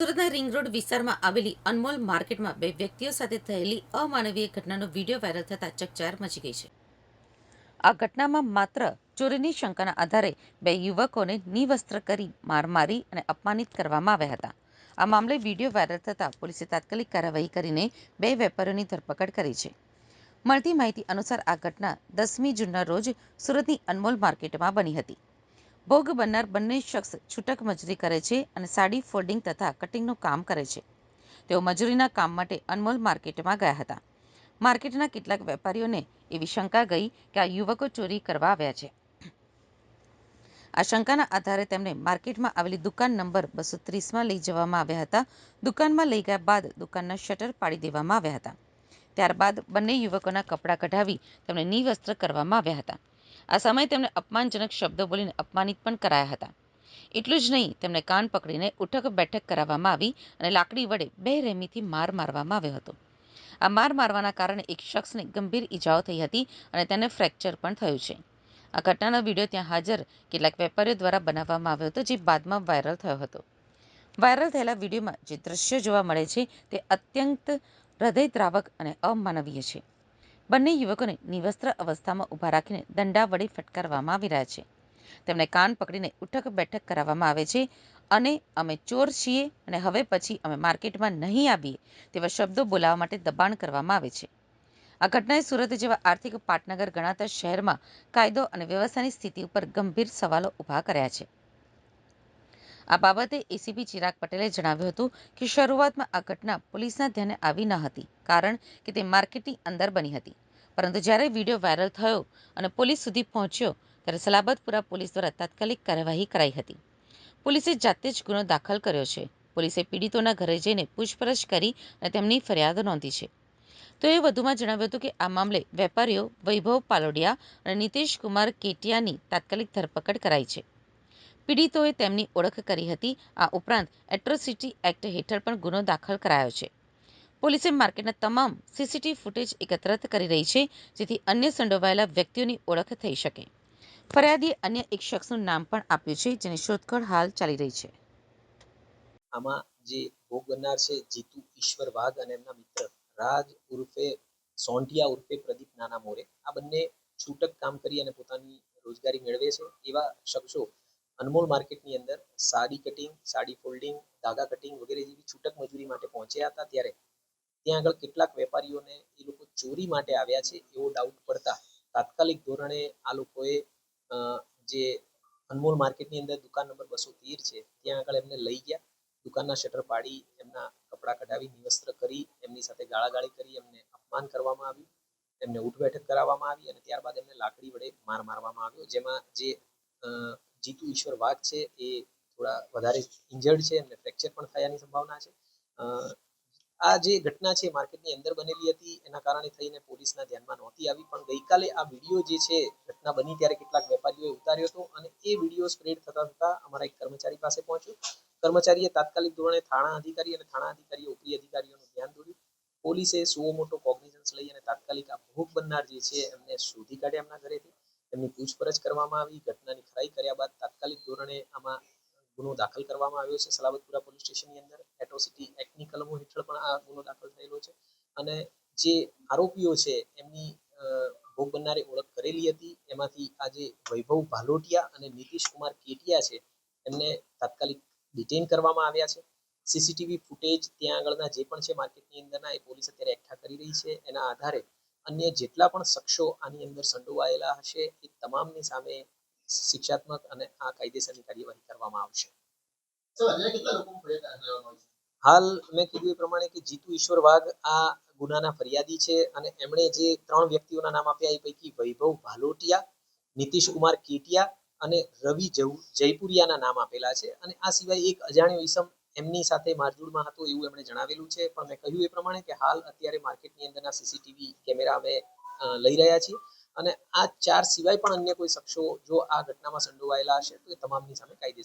સુરતના ring road વિસ્તારમાં આવેલી અનમોલ માર્કેટમાં બે વ્યક્તિઓ સાથે થયેલી અમાનવીય ઘટનાનો વીડિયો વાયરલ થતાં ચકચાર મચી ગઈ છે. આ ઘટનામાં માત્ર ચોરીની શંકાના આધારે બે યુવકોને નિવસ્ત્ર કરી માર મારી અને અપમાનિત કરવામાં આવ્યા હતા. આ મામલે વીડિયો વાયરલ થતાં પોલીસે તાત્કાલિક કાર્યવાહી કરીને બે વેપારીઓની ધરપકડ કરી છે. મળતી માહિતી અનુસાર આ ઘટના દસમી જૂનના રોજ સુરતની અનમોલ માર્કેટમાં બની હતી. ભોગ બનનાર બંને શખ્સ છૂટક મજૂરી કરે છે અને સાડી ફોલ્ડિંગ તથા કટિંગનું કામ કરે છે. તેઓ મજૂરીના કામ માટે અનમોલ માર્કેટમાં ગયા હતા. માર્કેટના કેટલાક વેપારીઓને એવી શંકા ગઈ કે આ યુવકો ચોરી કરવા આવ્યા છે. આ શંકાના આધારે તેમને માર્કેટમાં આવેલી દુકાન નંબર બસો ત્રીસમાં લઈ જવામાં આવ્યા હતા. દુકાનમાં લઈ ગયા બાદ દુકાનના શટર પાડી દેવામાં આવ્યા હતા. ત્યારબાદ બંને યુવકોના કપડાં કઢાવી તેમને નિવસ્ત્ર કરવામાં આવ્યા હતા. આ સમયે તેમને અપમાનજનક શબ્દો બોલીને અપમાનિત પણ કરાયા હતા. એટલું જ નહીં તેમને કાન પકડીને ઉઠક બેઠક કરાવવામાં આવી અને લાકડી વડે બે રેમીથી માર મારવામાં આવ્યો હતો. આ માર મારવાના કારણે એક શખ્સને ગંભીર ઈજાઓ થઈ હતી અને તેને ફ્રેક્ચર પણ થયું છે. આ ઘટનાનો વીડિયો ત્યાં હાજર કેટલાક વેપારીઓ દ્વારા બનાવવામાં આવ્યો હતો, જે બાદમાં વાયરલ થયો હતો. વાયરલ થયેલા વિડીયોમાં જે દ્રશ્યો જોવા મળે છે, તે અત્યંત હૃદયદ્રાવક અને અમાનવીય છે. બંને યુવકોને નિવસ્ત્ર અવસ્થામાં ઊભા રાખીને દંડા વડે ફટકારવામાં આવી રહ્યા છે. તેમને કાન પકડીને ઉઠક બેઠક કરાવવામાં આવે છે અને અમે ચોર છીએ અને હવે પછી અમે માર્કેટમાં નહીં આવીએ તેવા શબ્દો બોલાવવા માટે દબાણ કરવામાં આવે છે. આ ઘટનાએ સુરત જેવા આર્થિક પાટનગર ગણાતા શહેરમાં કાયદો અને વ્યવસ્થાની સ્થિતિ ઉપર ગંભીર સવાલો ઊભા કર્યા છે. આ બાબતે એસીપી ચિરાગ પટેલે જણાવ્યું હતું કે શરૂઆતમાં આ ઘટના પોલીસના ધ્યાને આવી ન હતી, કારણ કે તે માર્કેટની અંદર બની હતી. પરંતુ જ્યારે વીડિયો વાયરલ થયો અને પોલીસ સુધી પહોંચ્યો, ત્યારે સલાબતપુરા પોલીસ દ્વારા તાત્કાલિક કાર્યવાહી કરાઈ હતી. પોલીસે જાતે જ ગુનો દાખલ કર્યો છે. પોલીસે પીડિતોના ઘરે જઈને પૂછપરછ કરી અને તેમની ફરિયાદ નોંધી છે. તો એ વધુમાં જણાવ્યું હતું કે આ મામલે વેપારીઓ વૈભવ પાલોડિયા અને નીતિશ કુમાર કેટિયાની તાત્કાલિક ધરપકડ કરાઈ છે. પીડિતોએ તેમની ઓળખ કરી હતી. આ ઉપરાંત એટ્રોસિટી એક્ટ હેઠળ પણ ગુનો દાખલ કરાયો છે. પોલીસે માર્કેટના તમામ સીસીટીવી ફૂટેજ એકત્રિત કરી રહી છે, જેથી અન્ય સંડોવાયેલા વ્યક્તિઓની ઓળખ થઈ શકે. ફરિયાદીએ અન્ય એક શખ્સનું નામ પણ આપ્યું છે, જેની શોધખોળ હાલ ચાલી રહી છે. આમાં જે ભોગ બનનાર છે, જીતુ ઈશ્વર વાઘ અને એમના મિત્ર રાજ ઉર્ફે સોંઢિયા ઉર્ફે પ્રદીપ નાના મોરે. આ બંને છૂટક કામ કરી અને પોતાની રોજગારી મેળવે છે. એવા શખ્સો અનમોલ માર્કેટની અંદર સાડી કટિંગ સાડી ફોલ્ડિંગ ધાગા કટિંગ વગેરે જેવી છૂટક મજૂરી માટે પહોંચ્યા હતા ત્યારે ત્યાં આગળ કેટલાક વેપારીઓને એ લોકો ચોરી માટે આવ્યા છે એવો ડાઉટ પડતા તાત્કાલિક ધોરણે આ લોકોએ જે અનમોલ માર્કેટની અંદર દુકાન નંબર બસો તેર છે, ત્યાં આગળ એમને લઈ ગયા. દુકાનના શટર પાડી, એમના કપડાં કઢાવી, નિવસ્ત્ર કરી, એમની સાથે ગાળાગાળી કરી, એમને અપમાન કરવામાં આવ્યું. એમને ઉઠ બેઠક કરાવવામાં આવી અને ત્યારબાદ એમને લાકડી વડે માર મારવામાં આવ્યો, જેમાં જે જીતુ ઈશ્વર વાઘ છે, એ થોડા વધારે ઇન્જર્ડ છે, એમને ફ્રેક્ચર પણ થયાની સંભાવના છે. આ જે ઘટના છે, માર્કેટની અંદર બનેલી હતી, એના કારણે થઈને પોલીસના ધ્યાનમાં નહોતી આવી, પણ ગઈકાલે આ વીડિયો જે છે, ઘટના બની ત્યારે કેટલાક વેપારીઓએ ઉતાર્યો હતો અને એ વીડિયો સ્પ્રેડ થતા થતા અમારા એક કર્મચારી પાસે પહોંચ્યો. કર્મચારીએ તાત્કાલિક ધોરણે થાણા અધિકારી અને થાણા અધિકારીએ ઉપરી અધિકારીઓનું ધ્યાન દોર્યું. પોલીસે સુઓ મોટો કોગ્નિઝન્સ લઈ અને તાત્કાલિક આ ભોગ બનનાર જે છે, એમને શોધી કાઢ્યા એમના ઘરેથી. એમની પૂછપરછ કરવામાં આવી, ઘટનાની ખરાઈ કર્યા બાદ તાત્કાલિક ધોરણે આમાં ગુનો દાખલ કરવામાં આવ્યો છે. સલાબતપુરા પોલીસ સ્ટેશનની અંદર એટ્રોસિટી એક્ટની કલમો હેઠળ પણ આ ગુનો દાખલ થયેલો છે. અને જે આરોપીઓ છે, એમની ભોગ બનનારે ઓળખ કરેલી હતી. એમાંથી આજે વૈભવ ભાલોટિયા અને નીતિશ કુમાર કેટિયા છે. એમને તાત્કાલિક ડિટેન કરવામાં આવ્યા છે. સીસીટીવી ફૂટેજ ત્યાં આગળના જે પણ છે, માર્કેટની અંદરના, એ પોલીસ અત્યારે એકઠા કરી રહી છે. એના આધારે અન્ય જેટલા પણ શખ્સો આની અંદર સંડોવાયેલા હશે, એ તમામની સામે શિક્ષાત્મક અને આ કાયદેસરની કાર્યવાહી કરવામાં આવશે. હાલ મેં કીધું એ પ્રમાણે કે જીતુ ઈશ્વર વાઘ આ ગુનાના ફરિયાદી છે અને એમણે જે ત્રણ વ્યક્તિઓના નામ આપ્યા એ પૈકી વૈભવ ભાલોટિયા નીતિશ કુમાર કેટિયા અને રવિ જયપુરિયાના નામ આપેલા છે. અને આ સિવાય એક અજાણ્યો ઈસમ એમની સાથે મારઝૂડમાં હતો એવું એમણે જણાવેલું છે. પણ મેં કહ્યું એ પ્રમાણે કે હાલ અત્યારે માર્કેટની અંદરના સીસીટીવી કેમેરા અમે લઈ રહ્યા છીએ. અને આ ચાર સિવાય પણ અન્ય કોઈ શખ્સો જો આ ઘટનામાં સંડોવાયેલા હશે તો એ તમામની સામે કાયદેસર